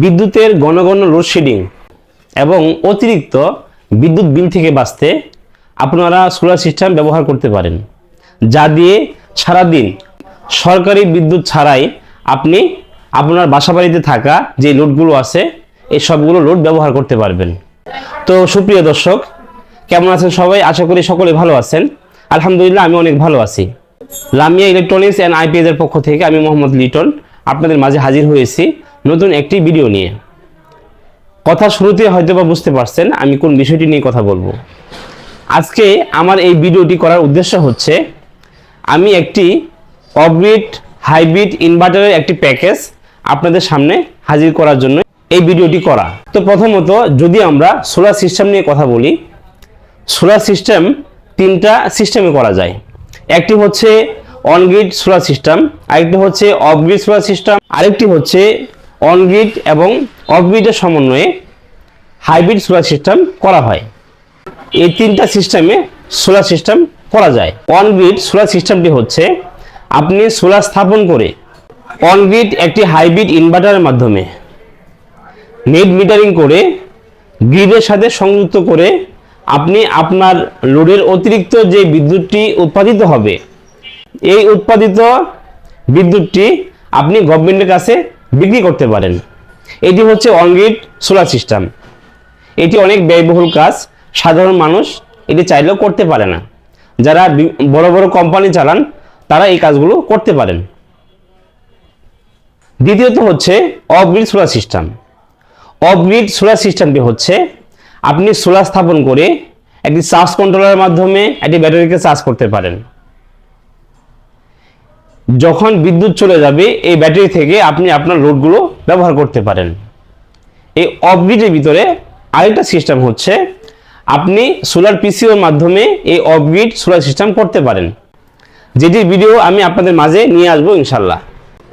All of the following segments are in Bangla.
বিদ্যুতের ঘন লোডশেডিং এবং অতিরিক্ত বিদ্যুৎ বিল থেকে বাঁচতে আপনারা সোলার সিস্টেম ব্যবহার করতে পারেন, যা দিয়ে সারাদিন সরকারি বিদ্যুৎ ছাড়াই আপনি আপনার বাসাবাড়িতে থাকা যে লোডগুলো আছে, এই সবগুলো লোড ব্যবহার করতে পারবেন। তো সুপ্রিয় দর্শক, কেমন আছেন সবাই? আশা করি সকলে ভালো আছেন। আলহামদুলিল্লাহ, আমি অনেক ভালো আছি। লামিয়া ইলেকট্রনিক্স অ্যান্ড আইপিএস এর পক্ষ থেকে আমি মোহাম্মদ লিটন আপনাদের মাঝে হাজির হয়েছি। নতুন একটি ভিডিও নিয়ে। কথা শুরুতে হয়তো বা বুঝতে পারছেন আমি কোন বিষয়টি নিয়ে কথা বলব। আজকে আমার এই ভিডিওটি করার উদ্দেশ্য হচ্ছে, আমি একটি অবগ্রিড হাইব্রিড ইনভার্টারের একটি প্যাকেজ আপনাদের সামনে হাজির করার জন্য এই ভিডিওটি করা। তো প্রথমত যদি আমরা সোলার সিস্টেম নিয়ে কথা বলি সোলার সিস্টেম তিনটা সিস্টেমে করা যায়। একটি হচ্ছে অনগ্রিড সোলার সিস্টেম আরেকটি হচ্ছে অফগ্রিড সোলার সিস্টেম আরেকটি হচ্ছে অনগ্রিড এবং অফগ্রিডের সমন্বয়ে হাইব্রিড সোলার সিস্টেম করা হয়। এই তিনটা সিস্টেমে সোলার সিস্টেম করা যায়। অনগ্রিড সোলার সিস্টেমটি হচ্ছে, আপনি সোলার স্থাপন করে অনগ্রিড একটি হাইব্রিড ইনভার্টারের মাধ্যমে নেট মিটারিং করে গ্রিডের সাথে সংযুক্ত করে আপনি আপনার লোডের অতিরিক্ত যে বিদ্যুৎটি উৎপাদিত হবে, এই উৎপাদিত বিদ্যুৎটি আপনি গভর্নমেন্টের কাছে বিক্রি করতে পারেন। এটি হচ্ছে অনগ্রিড সোলার সিস্টেম। এটি অনেক ব্যয়বহুল কাজ, সাধারণ মানুষ এটি চাইলেও করতে পারে না। যারা বড় বড় কোম্পানি চালান, তারা এই কাজগুলো করতে পারেন। দ্বিতীয়ত হচ্ছে off grid solar system off grid solar সিস্টেমটি হচ্ছে, আপনি সোলার স্থাপন করে একটি চার্জ কন্ট্রোলারের মাধ্যমে একটি ব্যাটারিকে চার্জ করতে পারেন। যখন বিদ্যুৎ চলে যাবে, এই ব্যাটারি থেকে আপনি আপনার লোডগুলো ব্যবহার করতে পারেন। এই অফগ্রিডের ভিতরে আরেকটা সিস্টেম হচ্ছে, আপনি সোলার পিসিওর মাধ্যমে এই অফগ্রিড সোলার সিস্টেম করতে পারেন। যেটির ভিডিও আমি আপনাদের মাঝে নিয়ে আসব ইনশাল্লাহ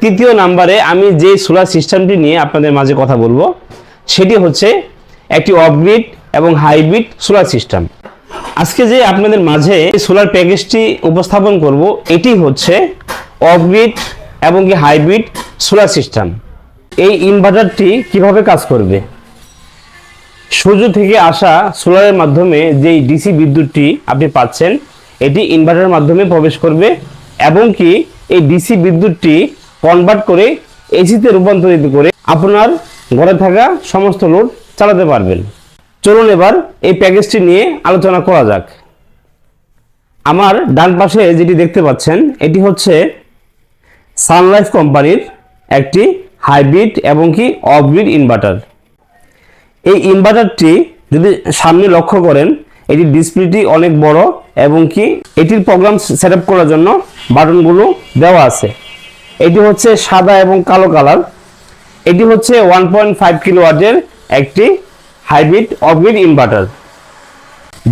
তৃতীয় নাম্বারে আমি যে সোলার সিস্টেমটি নিয়ে আপনাদের মাঝে কথা বলব, সেটি হচ্ছে একটি অফগ্রিড এবং হাইব্রিড সোলার সিস্টেম। আজকে যে আপনাদের মাঝে সোলার প্যাকেজটি উপস্থাপন করব, এটি হচ্ছে অফগ্রিড এবং কি হাইব্রিড সোলার সিস্টেম এই ইনভার্টারটি কীভাবে কাজ করবে? সূর্য থেকে আসা সোলারের মাধ্যমে যেই ডিসি বিদ্যুৎটি আপনি পাচ্ছেন, এটি ইনভার্টারের মাধ্যমে প্রবেশ করবে এবং কি এই ডিসি বিদ্যুৎটি কনভার্ট করে এসিতে রূপান্তরিত করে আপনার ঘরে থাকা সমস্ত লোড চালাতে পারবেন। চলুন এবার এই প্যাকেজটি নিয়ে আলোচনা করা যাক। আমার ডান পাশে যেটি দেখতে পাচ্ছেন, এটি হচ্ছে সানলাইফ কোম্পানির একটি হাইব্রিড এবং কি অফগ্রিড ইনভার্টার। এই ইনভার্টারটি যদি সামনে লক্ষ্য করেন, এটি ডিসপ্লেটি অনেক বড় এবং কি এটির প্রোগ্রাম সেট করার জন্য বাটনগুলো দেওয়া আছে। এটি হচ্ছে সাদা এবং কালো কালার। এটি হচ্ছে ওয়ান পয়েন্ট ফাইভ কিলো ওয়াটের একটি হাইব্রিড অফগ্রিড ইনভার্টার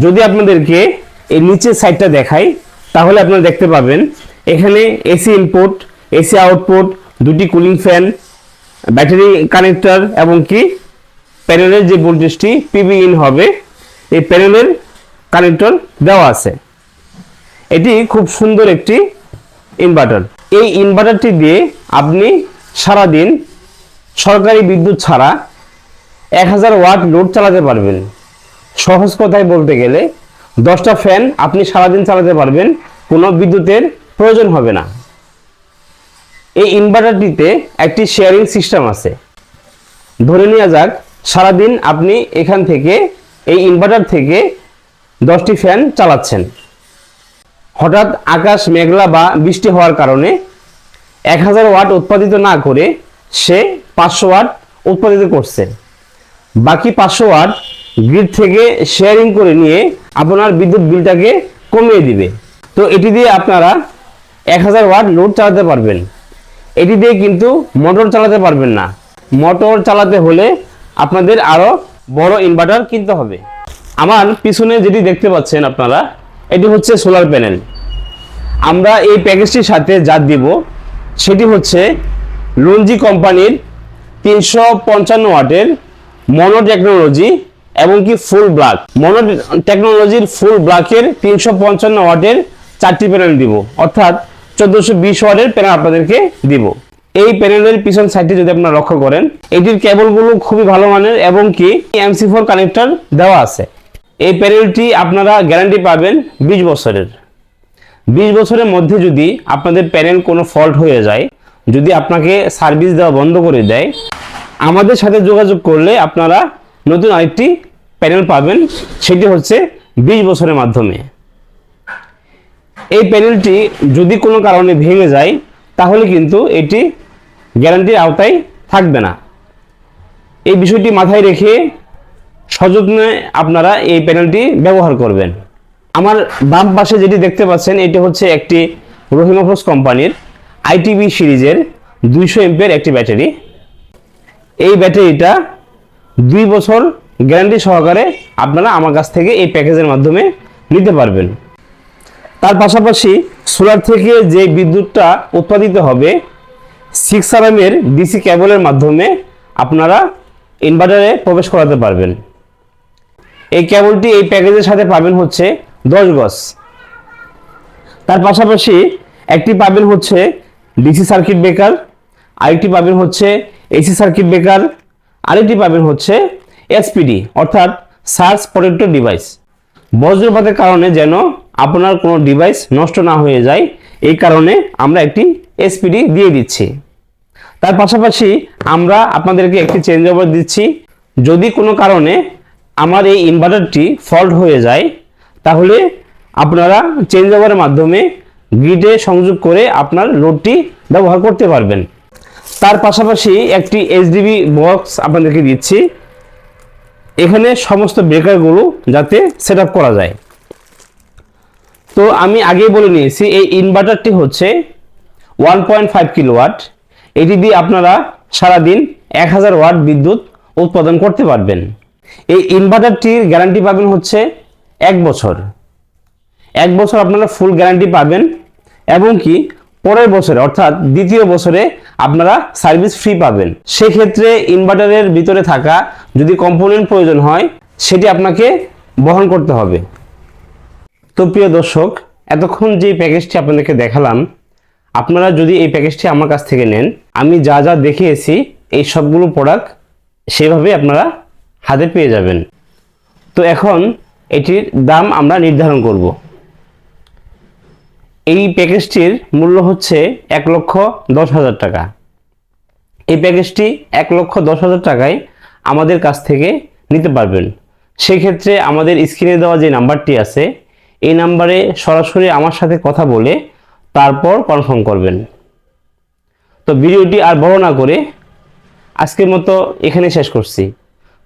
যদি আপনাদেরকে এই নিচের সাইডটা দেখাই, তাহলে আপনারা দেখতে পাবেন, এখানে এসি ইনপুট এসি আউটপুট দুটি কুলিং ফ্যান ব্যাটারি কানেক্টর এবং কি প্যানেলের যে ভোল্টেজটি পিবি ইন হবে, এই প্যানেলের কানেক্টর দেওয়া আছে। এটি খুব সুন্দর একটি ইনভার্টার এই ইনভার্টারটি দিয়ে আপনি সারাদিন সরকারি বিদ্যুৎ ছাড়া এক হাজার ওয়াট লোড চালাতে পারবেন। সহজ কথায় বলতে গেলে, দশটা ফ্যান আপনি সারাদিন চালাতে পারবেন, কোনো বিদ্যুতের প্রয়োজন হবে না। এই ইনভার্টারটিতে একটি শেয়ারিং সিস্টেম আছে। ধরে নেওয়া যাক, সারাদিন আপনি এখান থেকে, এই ইনভার্টার থেকে দশটি ফ্যান চালাচ্ছেন। হঠাৎ আকাশ মেঘলা বা বৃষ্টি হওয়ার কারণে এক হাজার ওয়াট উৎপাদিত না করে সে পাঁচশো ওয়াট উৎপাদিত করছে। বাকি পাঁচশো ওয়াট গ্রিড থেকে শেয়ারিং করে নিয়ে আপনার বিদ্যুৎ বিলটাকে কমিয়ে দিবে। তো এটি দিয়ে আপনারা এক হাজার ওয়াট লোড চালাতে পারবেন। এটি দিয়ে কিন্তু মোটর চালাতে পারবেন না। মোটর চালাতে হলে আপনাদের আরও বড় ইনভার্টার কিনতে হবে। আমার পিছনে যেটি দেখতে পাচ্ছেন আপনারা, এটি হচ্ছে সোলার প্যানেল আমরা এই প্যাকেজটির সাথে যা দিব, সেটি হচ্ছে লুঞ্জি কোম্পানির তিনশো পঞ্চান্ন ওয়াটের মনো টেকনোলজি এবং কি ফুল ব্ল্যাক মনো টেকনোলজির ফুল ব্ল্যাকের তিনশো পঞ্চান্ন ওয়াটের চারটি প্যানেল দিব। অর্থাৎ চোদ্দোশো বিশ ওয়াটের প্যানেল আপনাদেরকে দিব। এই প্যানেলের পিছন সাইডে যদি আপনারা লক্ষ্য করেন, এটির কেবলগুলো খুবই ভালো মানের এবং কি এমসি ফোর কানেক্টর দেওয়া আছে। এই প্যানেলটি আপনারা গ্যারান্টি পাবেন বিশ বছরের। বিশ বছরের মধ্যে যদি আপনাদের প্যানেল কোনো ফল্ট হয়ে যায়, যদি আপনাকে সার্ভিস দেওয়া বন্ধ করে দেয় আমাদের সাথে যোগাযোগ করলে আপনারা নতুন আরেকটি প্যানেল পাবেন, সেটি হচ্ছে বিশ বছরের মাধ্যমে। এই প্যানেলটি যদি কোনো কারণে ভেঙে যায়, তাহলে কিন্তু এটি গ্যারান্টির আওতায় থাকবে না। এই বিষয়টি মাথায় রেখে সযত্নে আপনারা এই প্যানেলটি ব্যবহার করবেন। আমার বাম পাশে যেটি দেখতে পাচ্ছেন, এটি হচ্ছে একটি রহিমাফোস কোম্পানির আইটিভি সিরিজের দুইশো এমপের একটি ব্যাটারি। এই ব্যাটারিটা দুই বছর গ্যারান্টি সহকারে আপনারা আমার কাছ থেকে এই প্যাকেজের মাধ্যমে নিতে পারবেন। তার পাশাপাশি সোলার থেকে যে বিদ্যুৎটা উৎপাদিত হবে সিক্স আরামের ডিসি কেবলের মাধ্যমে আপনারা ইনভার্টারে প্রবেশ করাতে পারবেন। এই কেবলটি এই প্যাকেজের সাথে পাবেন হচ্ছে দশ গজ। তার পাশাপাশি একটি পাবেন হচ্ছে ডিসি সার্কিট ব্রেকার আরেকটি পাবেন হচ্ছে এসি সার্কিট ব্রেকার, আরেকটি পাবেন হচ্ছে এসপিডি, অর্থাৎ সার্চ প্রোটেক্টর ডিভাইস। বজ্রপাতের কারণে যেন আপনার কোনো ডিভাইস নষ্ট না হয়ে যায়, এই কারণে আমরা একটি এসপিডি দিয়ে দিচ্ছি। তার পাশাপাশি আমরা আপনাদেরকে একটি চেঞ্জ ওভার দিচ্ছি। যদি কোনো কারণে আমার এই ইনভার্টারটি ফল্ট হয়ে যায়, তাহলে আপনারা চেঞ্জ ওভারের মাধ্যমে গ্রিডে সংযোগ করে আপনার লোডটি ব্যবহার করতে পারবেন। তার পাশাপাশি একটি এইচডিবি বক্স আপনাদেরকে দিচ্ছি। এখানে সমস্ত ব্রেকারগুলো যাতে সেট করা যায়। তো আমি আগেই বলে নিয়েছি, এই ইনভার্টারটি হচ্ছে ওয়ান পয়েন্ট ফাইভ কিলোওয়াট এটি দিয়ে আপনারা সারাদিন এক হাজার ওয়াট বিদ্যুৎ উৎপাদন করতে পারবেন। এই ইনভার্টারটির গ্যারান্টি পাবেন হচ্ছে এক বছর। এক বছর আপনারা ফুল গ্যারান্টি পাবেন এবং কি পরের বছরে, অর্থাৎ দ্বিতীয় বছরে আপনারা সার্ভিস ফ্রি পাবেন। সেক্ষেত্রে ইনভার্টারের ভিতরে থাকা যদি কম্পোনেন্ট প্রয়োজন হয়, সেটি আপনাকে বহন করতে হবে। তো প্রিয় দর্শক, এতক্ষণ যে প্যাকেজটি আপনাদেরকে দেখালাম, আপনারা যদি এই প্যাকেজটি আমার কাছ থেকে নেন, আমি যা যা দেখিয়েছি, এই সবগুলো প্রোডাক্ট সেভাবে আপনারা হাতে পেয়ে যাবেন। তো এখন এটির দাম আমরা নির্ধারণ করব। এই প্যাকেজটির মূল্য হচ্ছে এক লক্ষ দশ হাজার টাকা। এই প্যাকেজটি এক লক্ষ দশ হাজার টাকায় আমাদের কাছ থেকে নিতে পারবেন। সেক্ষেত্রে আমাদের স্ক্রিনে দেওয়া যে নাম্বারটি আছে, এই নাম্বারে সরাসরি আমার সাথে কথা বলে তারপর কনফার্ম করবেন। তো ভিডিওটি আর বড় না করে আজকের মতো এখানে শেষ করছি।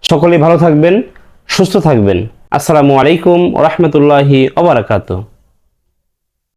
সকলে ভালো থাকবেন, সুস্থ থাকবেন। আসসালামু আলাইকুম রহমতুল্লাহি ওবরাকাতু